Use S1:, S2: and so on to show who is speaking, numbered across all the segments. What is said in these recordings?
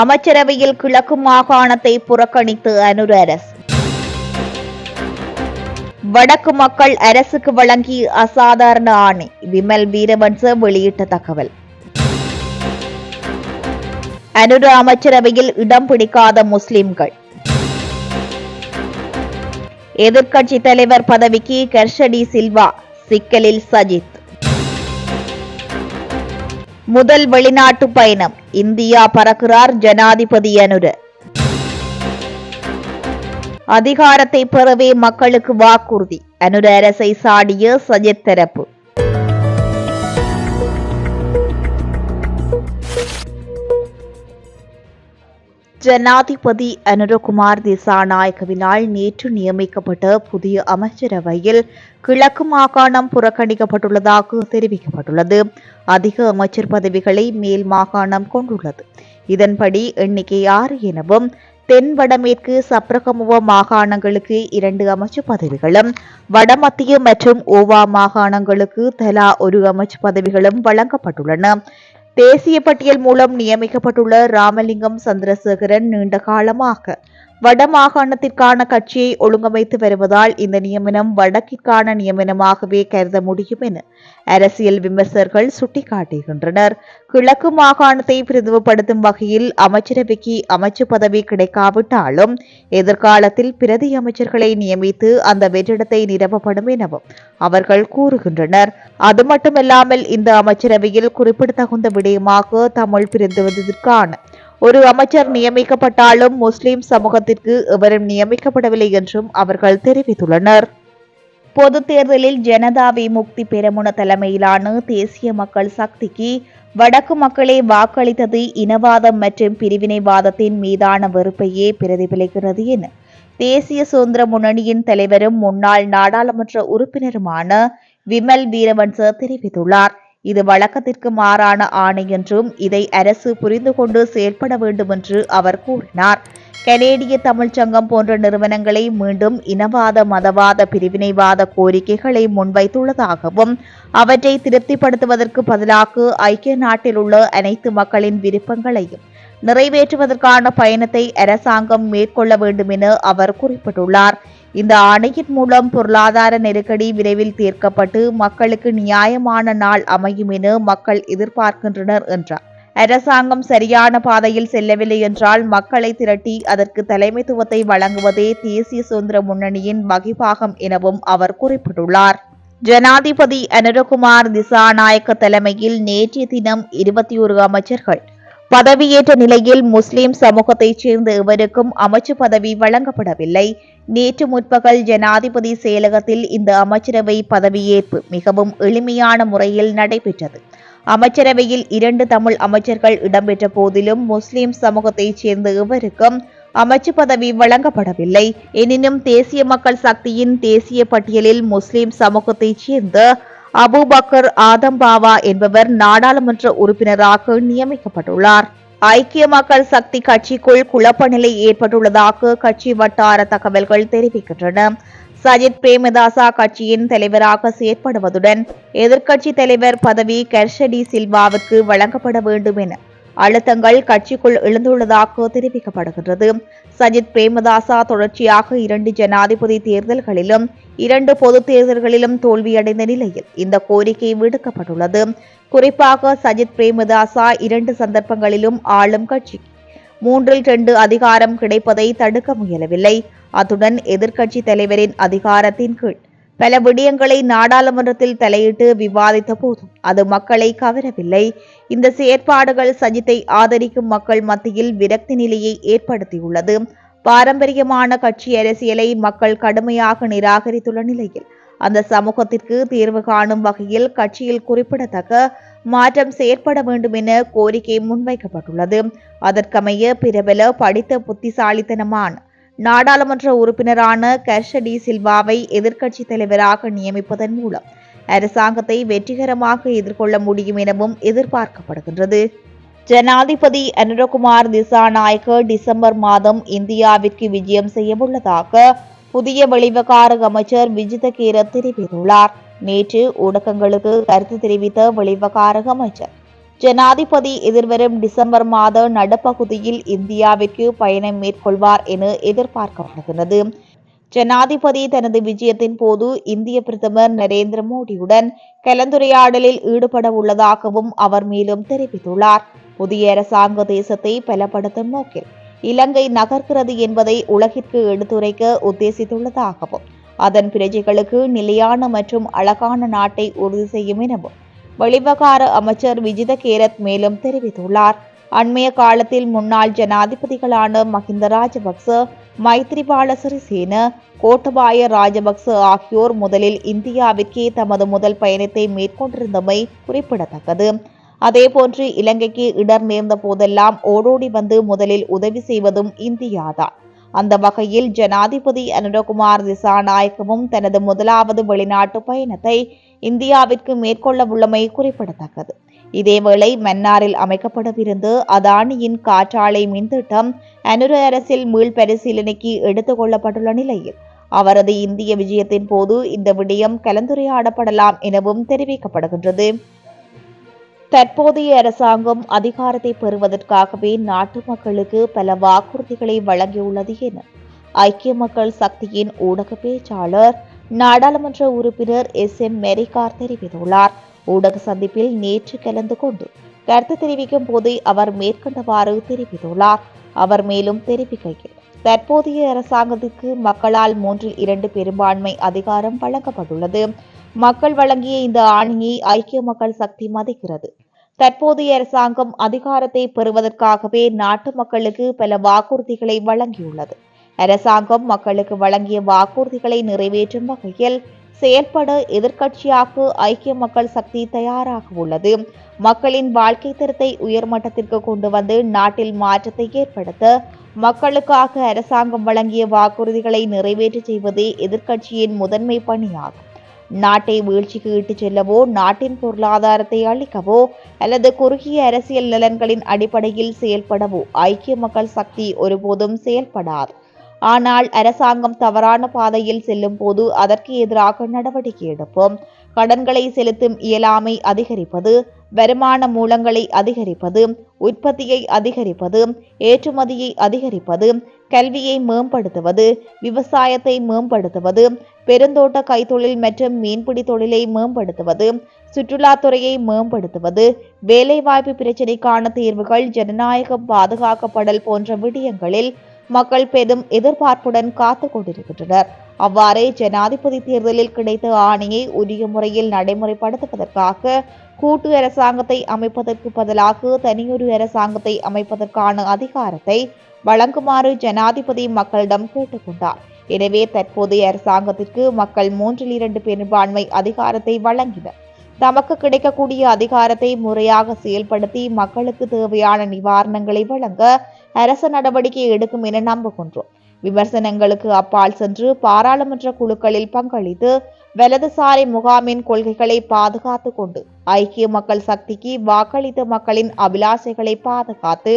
S1: அமைச்சரவையில் கிழக்கு மாகாணத்தை புறக்கணித்து அனுர் அரசு வடக்கு மக்கள் அரசுக்கு வழங்கி அசாதாரண ஆணை விமல் வீரவன்ச வெளியிட்ட தகவல் அனுர அமைச்சரவையில் இடம் பிடிக்காத முஸ்லிம்கள் எதிர்க்கட்சி தலைவர் பதவிக்கு கர்ஷடி சில்வா சிக்கலில் சஜித் முதல் வெளிநாட்டு பயணம் இந்தியா பறக்கிறார் ஜனாதிபதி அனுர அதிகாரத்தை பெறவே மக்களுக்கு வாக்குறுதி அனுர அரசை சாடிய சஜித் தரப்பு
S2: ஜனாதிபதி அனுரகுமார் திசாநாயகவினால் நேற்று நியமிக்கப்பட்ட புதிய அமைச்சரவையில் கிழக்கு மாகாணம் புறக்கணிக்கப்பட்டுள்ளதாக தெரிவிக்கப்பட்டுள்ளது அதிக அமைச்சர் பதவிகளை மேல் மாகாணம் கொண்டுள்ளது இதன்படி எண்ணிக்கை ஆறு எனவும் தென் வடமேற்கு சப்ரகமுவ மாகாணங்களுக்கு இரண்டு அமைச்சு பதவிகளும் வடமத்திய மற்றும் ஓவா மாகாணங்களுக்கு தலா ஒரு அமைச்சு பதவிகளும் வழங்கப்பட்டுள்ளன தேசிய பட்டியல் மூலம் நியமிக்கப்பட்டுள்ள ராமலிங்கம் சந்திரசேகரன் நீண்ட காலமாக வடமாகாணத்திற்கான கட்சியை ஒழுங்கமைத்து வருவதால் இந்த நியமனம் வடக்கிற்கான நியமனமாகவே கருத முடியும் என அரசியல் விமர்சகர்கள் சுட்டிக்காட்டுகின்றனர் கிழக்கு மாகாணத்தை பிரதிவுபடுத்தும் வகையில் அமைச்சரவைக்கு அமைச்சு பதவி கிடைக்காவிட்டாலும் எதிர்காலத்தில் பிரதி அமைச்சர்களை நியமித்து அந்த வெற்றிடத்தை நிரப்பப்படும் எனவும் அவர்கள் கூறுகின்றனர் அது மட்டுமல்லாமல் இந்த அமைச்சரவையில் குறிப்பிடத்தகுந்த விடயமாக தமிழ் பிரிந்துவதற்கான ஒரு அமைச்சர் நியமிக்கப்பட்டாலும் முஸ்லிம் சமூகத்திற்கு எவரும் நியமிக்கப்படவில்லை என்றும் அவர்கள் தெரிவித்துள்ளனர் பொது தேர்தலில் ஜனதா விமுக்தி பெருமுன தலைமையிலான தேசிய மக்கள் சக்திக்கு வடக்கு மக்களே வாக்களித்தது இனவாதம் மற்றும் பிரிவினைவாதத்தின் மீதான வெறுப்பையே பிரதிபலிக்கிறது என தேசிய சுதந்திர முன்னணியின் தலைவரும் முன்னாள் நாடாளுமன்ற உறுப்பினருமான விமல் வீரவன்ச தெரிவித்துள்ளார் இது வழக்கத்திற்கு மாறான ஆணை என்றும் இதை அரசு புரிந்து கொண்டு செயல்பட வேண்டும் என்று அவர் கூறினார் கனேடிய தமிழ்ச்சங்கம் போன்ற நிறுவனங்களை மீண்டும் இனவாத மதவாத பிரிவினைவாத கோரிக்கைகளை முன்வைத்துள்ளதாகவும் அவற்றை திருப்திப்படுத்துவதற்கு பதிலாக ஐக்கிய நாட்டில் உள்ள அனைத்து மக்களின் விருப்பங்களையும் நிறைவேற்றுவதற்கான பயணத்தை அரசாங்கம் மேற்கொள்ள வேண்டும் என அவர் குறிப்பிட்டுள்ளார் இந்த ஆணையின் மூலம் பொருளாதார நெருக்கடி விரைவில் தீர்க்கப்பட்டு மக்களுக்கு நியாயமான நாள் அமையும் என மக்கள் எதிர்பார்க்கின்றனர் என்றார் அரசாங்கம் சரியான பாதையில் செல்லவில்லை என்றால் மக்களை திரட்டி அதற்கு தலைமைத்துவத்தை வழங்குவதே தேசிய சுதந்திர முன்னணியின் வகிபாகம் எனவும் அவர் குறிப்பிட்டுள்ளார் ஜனாதிபதி அனுரகுமார் திசாநாயக்க தலைமையில் நேற்றைய தினம் இருபத்தி ஒரு அமைச்சர்கள் பதவியேற்ற நிலையில் முஸ்லிம் சமூகத்தைச் சேர்ந்த இவருக்கும் அமைச்சு பதவி வழங்கப்படவில்லை நேற்று முற்பகல் ஜனாதிபதி செயலகத்தில் இந்த அமைச்சரவை பதவியேற்பு மிகவும் எளிமையான முறையில் நடைபெற்றது அமைச்சரவையில் இரண்டு தமிழ் அமைச்சர்கள் இடம்பெற்ற போதிலும் முஸ்லிம் சமூகத்தைச் சேர்ந்த இவருக்கும் அமைச்சு பதவி வழங்கப்படவில்லை எனினும் தேசிய மக்கள் சக்தியின் தேசிய பட்டியலில் முஸ்லிம் சமூகத்தைச் சேர்ந்த அபுபக்கர் ஆதம்பாவா என்பவர் நாடாளுமன்ற உறுப்பினராக நியமிக்கப்பட்டுள்ளார் ஐக்கிய மக்கள் சக்தி கட்சிக்குள் குழப்ப நிலை ஏற்பட்டுள்ளதாக கட்சி வட்டார தகவல்கள் தெரிவிக்கின்றன சஜித் பிரேமதாசா கட்சியின் தலைவராக செயற்படுவதுடன் எதிர்க்கட்சி தலைவர் பதவி கர்ஷடி சில்வாவுக்கு வழங்கப்பட வேண்டும் என அழுத்தங்கள் கட்சிக்குள் எழுந்துள்ளதாக தெரிவிக்கப்படுகின்றது சஜித் பிரேமதாசா தொடர்ச்சியாக இரண்டு ஜனாதிபதி தேர்தல்களிலும் இரண்டு பொது தேர்தல்களிலும் தோல்வியடைந்த நிலையில் இந்த கோரிக்கை விடுக்கப்பட்டுள்ளது குறிப்பாக சஜித் பிரேமதாசா இரண்டு சந்தர்ப்பங்களிலும் ஆளும் கட்சி மூன்றில் ரெண்டு அதிகாரம் கிடைப்பதை தடுக்க முயலவில்லை அத்துடன் எதிர்க்கட்சி தலைவரின் அதிகாரத்தின் கீழ் பல விடயங்களை நாடாளுமன்றத்தில் தலையிட்டு விவாதித்த போதும் அது மக்களை கவரவில்லை இந்த செயற்பாடுகள் சஜித்தை ஆதரிக்கும் மக்கள் மத்தியில் விரக்தி நிலையை ஏற்படுத்தியுள்ளது பாரம்பரியமான கட்சி அரசியலை மக்கள் கடுமையாக நிராகரித்துள்ள நிலையில் அந்த சமூகத்திற்கு தீர்வு காணும் வகையில் கட்சியில் குறிப்பிடத்தக்க மாற்றம் செயற்பட வேண்டும் என கோரிக்கை முன்வைக்கப்பட்டுள்ளது அதற்கமைய பிரபல படித்த புத்திசாலித்தனமான நாடாளுமன்ற உறுப்பினரான கர்ஷடி சில்வாவை எதிர்க்கட்சித் தலைவராக நியமிப்பதன் மூலம் அரசாங்கத்தை வெற்றிகரமாக எதிர்கொள்ள முடியும் எனவும் எதிர்பார்க்கப்படுகின்றது ஜனாதிபதி அனுரகுமார் நாயக்க டிசம்பர் மாதம் இந்தியாவிற்கு விஜயம் செய்யவுள்ளதாக புதிய வெளிவகார அமைச்சர் விஜித கீரத் தெரிவித்துள்ளார் நேற்று ஊடகங்களுக்கு கருத்து தெரிவித்த வெளிவகார அமைச்சர் ஜனாதிபதி எதிர்வரும் டிசம்பர் மாத நடுப்பகுதியில் இந்தியாவிற்கு பயணம் மேற்கொள்வார் என எதிர்பார்க்கப்படுகிறது ஜனாதிபதி தனது விஜயத்தின் போது இந்திய பிரதமர் நரேந்திர மோடியுடன் கலந்துரையாடலில் ஈடுபட உள்ளதாகவும் அவர் மேலும் தெரிவித்துள்ளார் புதிய அரசாங்க தேசத்தை பலப்படுத்தும் நோக்கில் இலங்கை நகர்கிறது என்பதை உலகிற்கு எடுத்துரைக்க உத்தேசித்துள்ளதாகவும் அதன் பிரஜைகளுக்கு நிலையான மற்றும் அழகான நாட்டை உறுதி செய்யும் எனவும் வெளிவகார அமைச்சர் விஜித கேரத் மேலும் தெரிவித்துள்ளார் அண்மைய காலத்தில் முன்னாள் ஜனாதிபதிகளான மஹிந்த ராஜபக்ச மைத்ரிபால சிறிசேன கோட்டபாய ராஜபக்ச ஆகியோர் முதலில் இந்தியாவிற்கே தமது முதல் பயணத்தை மேற்கொண்டிருந்தமை குறிப்பிடத்தக்கது அதேபோன்று இலங்கைக்கு இடர் நேர்ந்த போதெல்லாம் ஓடோடி வந்து முதலில் உதவி செய்வதும் இந்தியாதான் அந்த வகையில் ஜனாதிபதி அனுரகுமார் திசாநாயக்கமும் தனது முதலாவது வெளிநாட்டு பயணத்தை இந்தியாவிற்கு மேற்கொள்ளவுள்ளமை குறிப்பிடத்தக்கது இதேவேளை மன்னாரில் அமைக்கப்படவிருந்து அதானியின் காற்றாலை மின்திட்டம் அனுர அரசில் மீள் பரிசீலனைக்கு எடுத்துக் கொள்ளப்பட்டுள்ள நிலையில் அவரது இந்திய விஜயத்தின் போது இந்த விடயம் கலந்துரையாடப்படலாம் எனவும் தெரிவிக்கப்படுகின்றது
S3: தற்போதைய அரசாங்கம் அதிகாரத்தை பெறுவதற்காகவே நாட்டு மக்களுக்கு பல வாக்குறுதிகளை வழங்கியுள்ளது என ஐக்கிய மக்கள் சக்தியின் ஊடக பேச்சாளர் நாடாளுமன்ற உறுப்பினர் எஸ் எம் மெரிகார் தெரிவித்துள்ளார் ஊடக சந்திப்பில் நேற்று கலந்து கொண்டு கருத்து தெரிவிக்கும் போதே அவர் மேற்கொண்டவாறு தெரிவித்துள்ளார் அவர் மேலும் தெரிவிக்கையில் தற்போதைய அரசாங்கத்திற்கு மக்களால் மூன்றில் இரண்டு பெரும்பான்மை அதிகாரம் வழங்கப்பட்டுள்ளது மக்கள் வழங்கிய இந்த ஆணையை ஐக்கிய மக்கள் சக்தி மதிக்கிறது தற்போதைய அரசாங்கம் அதிகாரத்தை பெறுவதற்காகவே நாட்டு மக்களுக்கு பல வாக்குறுதிகளை வழங்கியுள்ளது அரசாங்கம் மக்களுக்கு வழங்கிய வாக்குறுதிகளை நிறைவேற்றும் வகையில் செயல்பட எதிர்க்கட்சியாக ஐக்கிய மக்கள் சக்தி தயாராக உள்ளது மக்களின் வாழ்க்கை தரத்தை உயர்மட்டத்திற்கு கொண்டு வந்து நாட்டில் மாற்றத்தை ஏற்படுத்த மக்களுக்காக அரசாங்கம் வழங்கிய வாக்குறுதிகளை நிறைவேற்றி செய்வதே எதிர்க்கட்சியின் முதன்மை பணியாகும் நாட்டை வீழ்ச்சிக்கு இட்டுச் செல்லவோ நாட்டின் பொருளாதாரத்தை அளிக்கவோ அல்லது குறுகிய அரசியல் நலன்களின் அடிப்படையில் செயல்படவோ ஐக்கிய மக்கள் சக்தி ஒருபோதும் செயல்படாது ஆனால் அரசாங்கம் தவறான பாதையில் செல்லும் போது அதற்கு எதிராக நடவடிக்கை எடுப்போம் கடன்களை செலுத்தும் இயலாமை அதிகரிப்பது வருமான மூலங்களை அதிகரிப்பது உற்பத்தியை அதிகரிப்பது ஏற்றுமதியை அதிகரிப்பது கல்வியை மேம்படுத்துவது விவசாயத்தை மேம்படுத்துவது பெருந்தோட்ட கைத்தொழில் மற்றும் மீன்பிடி தொழிலை மேம்படுத்துவது சுற்றுலாத்துறையை மேம்படுத்துவது வேலைவாய்ப்பு பிரச்சினைக்கான தீர்வுகள் ஜனநாயகம் பாதுகாக்கப்படல் போன்ற விடயங்களில் மக்கள் பெரும் எதிர்பார்ப்புடன் காத்து கொண்டிருக்கின்றனர் அவ்வாறே ஜனாதிபதி தேர்தலில் கிடைத்த ஆணையை உரிய முறையில் நடைமுறைப்படுத்துவதற்காக கூட்டு அரசாங்கத்தை அமைப்பதற்கு பதிலாக தனியொரு அரசாங்கத்தை அமைப்பதற்கான அதிகாரத்தை வழங்குமாறு ஜனாதிபதி மக்களிடம் கேட்டுக்கொண்டார் எனவே தற்போதைய அரசாங்கத்திற்கு மக்கள் மூன்றில் இரண்டு பெரும்பான்மை அதிகாரத்தை வழங்கினர் தமக்கு கிடைக்கக்கூடிய அதிகாரத்தை முறையாக செயல்படுத்தி மக்களுக்கு தேவையான நிவாரணங்களை வழங்க அரசு நடவடிக்கை எடுக்கும் என நம்புகின்றோம் விமர்சனங்களுக்கு அப்பால் சென்று பாராளுமன்ற குழுக்களில் பங்களித்து வலதுசாரி முகாமின் கொள்கைகளை பாதுகாத்து கொண்டு ஐக்கிய மக்கள் சக்திக்கு வாக்களித்த மக்களின் அபிலாஷைகளை பாதுகாத்து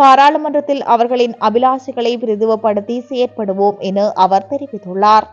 S3: பாராளுமன்றத்தில் அவர்களின் அபிலாஷைகளை பிரதிவப்படுத்தி செயற்படுவோம் என அவர் தெரிவித்துள்ளார்